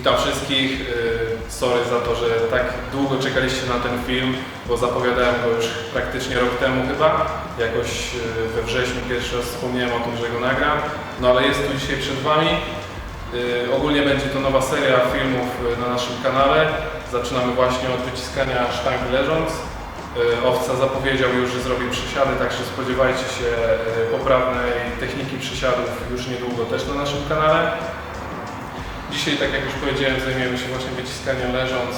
Witam wszystkich. Y, Sorry za to, że tak długo czekaliście na ten film, bo zapowiadałem go już praktycznie rok temu chyba. Jakoś y, we wrześniu pierwszy raz wspomniałem o tym, że go nagram. No ale jest tu dzisiaj przed Wami. Y, Ogólnie będzie to nowa seria filmów na naszym kanale. Zaczynamy właśnie od wyciskania sztangi leżąc. Owca zapowiedział już, że zrobi przysiady, także spodziewajcie się poprawnej techniki przysiadów już niedługo też na naszym kanale. Dzisiaj, tak jak już powiedziałem, zajmiemy się właśnie wyciskaniem leżąc.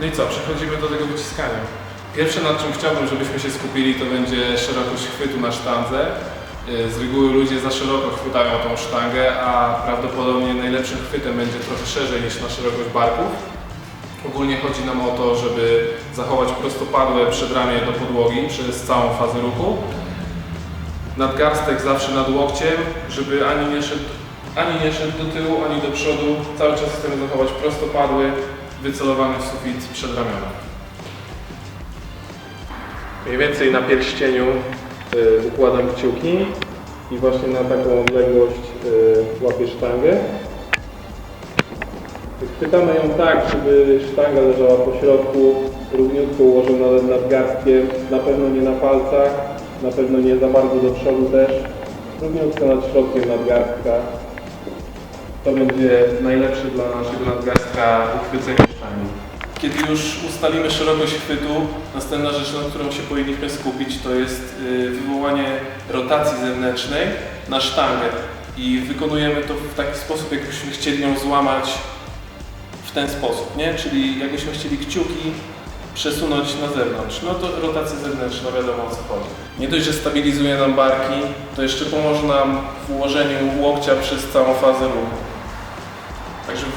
No i co, przechodzimy do tego wyciskania. Pierwsze nad czym chciałbym, żebyśmy się skupili, to będzie szerokość chwytu na sztandze. Yy, Z reguły ludzie za szeroko chwytają tą sztangę, a prawdopodobnie najlepszym chwytem będzie trochę szerzej niż na szerokość barków. Ogólnie chodzi nam o to, żeby zachować prostopadłe przedramię do podłogi przez całą fazę ruchu. Nadgarstek zawsze nad łokciem, żeby ani nie szedł ani nie szedł do tyłu, ani do przodu. Cały czas chcemy zachować prostopadły, wycelowany w sufit przed ramiona. Mniej więcej na pierścieniu y, układam kciuki i właśnie na taką odległość y, łapię sztangę. Chwytamy ją tak, żeby sztanga leżała po środku, równiutko ułożona nad nadgarstkiem, na pewno nie na palcach, na pewno nie za bardzo do przodu też, równiutko nad środkiem nadgarstka. To będzie najlepsze dla naszego nadgarstka uchwycenie sztangi. Kiedy już ustalimy szerokość chwytu, następna rzecz, na którą się powinniśmy skupić, to jest y, wywołanie rotacji zewnętrznej na sztangę. I wykonujemy to w taki sposób, jakbyśmy chcieli ją złamać w ten sposób, nie? Czyli jakbyśmy chcieli kciuki przesunąć na zewnątrz, no to rotacja zewnętrzna, wiadomo o co chodzi. Nie dość, że stabilizuje nam barki, to jeszcze pomoże nam w ułożeniu łokcia przez całą fazę ruchu.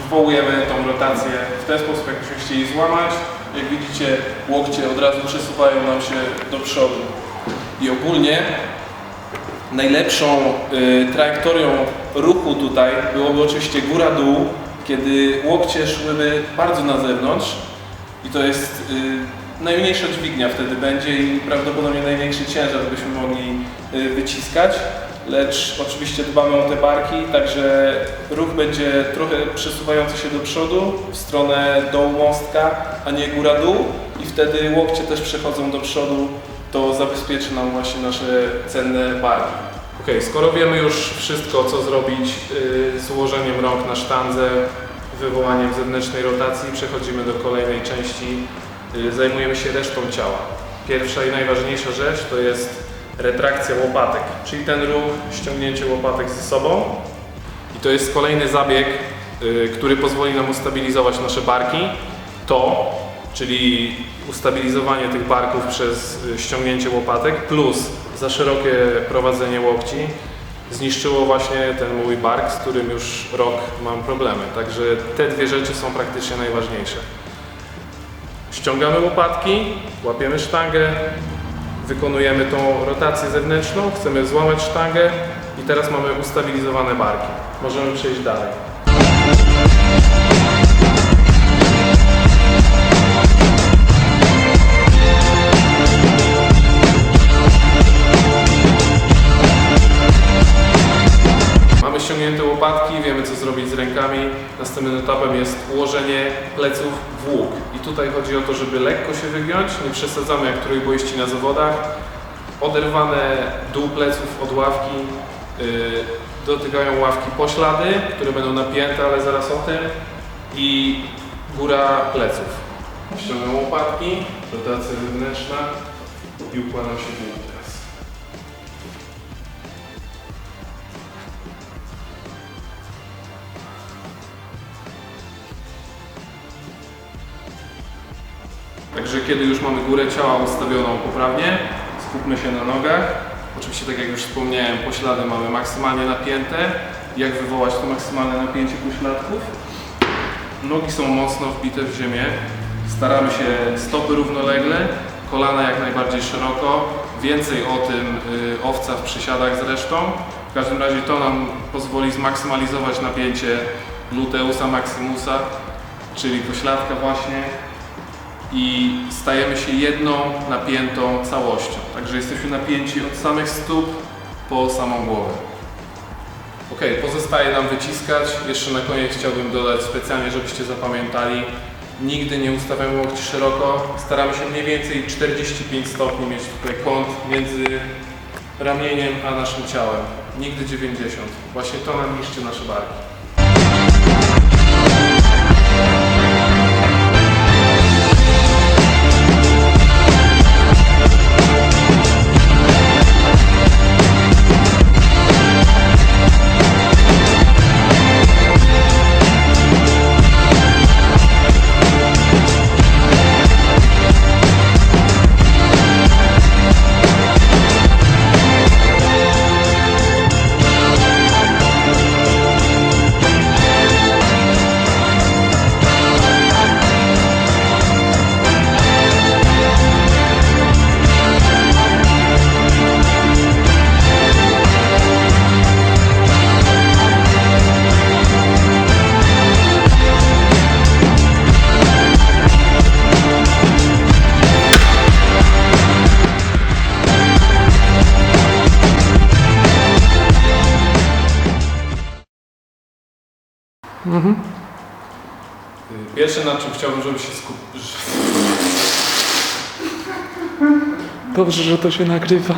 Wywołujemy tą rotację w ten sposób, jakbyśmy chcieli złamać. Jak widzicie, łokcie od razu przesuwają nam się do przodu. I ogólnie najlepszą y, trajektorią ruchu tutaj byłoby oczywiście góra-dół, kiedy łokcie szłyby bardzo na zewnątrz i to jest y, najmniejsza dźwignia wtedy będzie i prawdopodobnie największy ciężar byśmy mogli y, wyciskać, lecz oczywiście dbamy o te barki, także ruch będzie trochę przesuwający się do przodu w stronę dołu mostka, a nie góra-dół i wtedy łokcie też przechodzą do przodu, to zabezpieczy nam właśnie nasze cenne barki. Ok, skoro wiemy już wszystko, co zrobić yy, z ułożeniem rąk na sztandze, wywołaniem zewnętrznej rotacji, przechodzimy do kolejnej części. Yy, zajmujemy się resztą ciała. Pierwsza i najważniejsza rzecz to jest retrakcja łopatek, czyli ten ruch, ściągnięcie łopatek ze sobą. I to jest kolejny zabieg, yy, który pozwoli nam ustabilizować nasze barki. To, czyli ustabilizowanie tych barków przez y, ściągnięcie łopatek plus za szerokie prowadzenie łokci zniszczyło właśnie ten mój bark, z którym już rok mam problemy. Także te dwie rzeczy są praktycznie najważniejsze. Ściągamy łopatki, łapiemy sztangę, wykonujemy tą rotację zewnętrzną, chcemy złamać sztangę i teraz mamy ustabilizowane barki. Możemy przejść dalej. Zrobić z rękami. Następnym etapem jest ułożenie pleców w łuk. I tutaj chodzi o to, żeby lekko się wygiąć, nie przesadzamy jak trójboiści na zawodach. Oderwane dół pleców od ławki, yy, dotykają ławki poślady, które będą napięte, ale zaraz o tym. I góra pleców. Ściągam łopatki, rotacja zewnętrzna i układam się w łuk Także kiedy już mamy górę ciała ustawioną poprawnie, skupmy się na nogach. Oczywiście, tak jak już wspomniałem, poślady mamy maksymalnie napięte. Jak wywołać to maksymalne napięcie pośladków? Nogi są mocno wbite w ziemię. Staramy się stopy równolegle, kolana jak najbardziej szeroko. Więcej o tym y, owca w przysiadach zresztą. W każdym razie to nam pozwoli zmaksymalizować napięcie gluteusa maximusa, czyli pośladka właśnie i stajemy się jedną napiętą całością. Także jesteśmy napięci od samych stóp po samą głowę. Ok, pozostaje nam wyciskać. Jeszcze na koniec chciałbym dodać specjalnie, żebyście zapamiętali. Nigdy nie ustawiamy łokci szeroko. Staramy się mniej więcej 45 stopni mieć tutaj kąt między ramieniem a naszym ciałem. Nigdy 90. Właśnie to nam niszczy nasze barki. Y, Pierwsze na czym chciałbym, żeby się skupić. Dobrze, że to się nagrywa.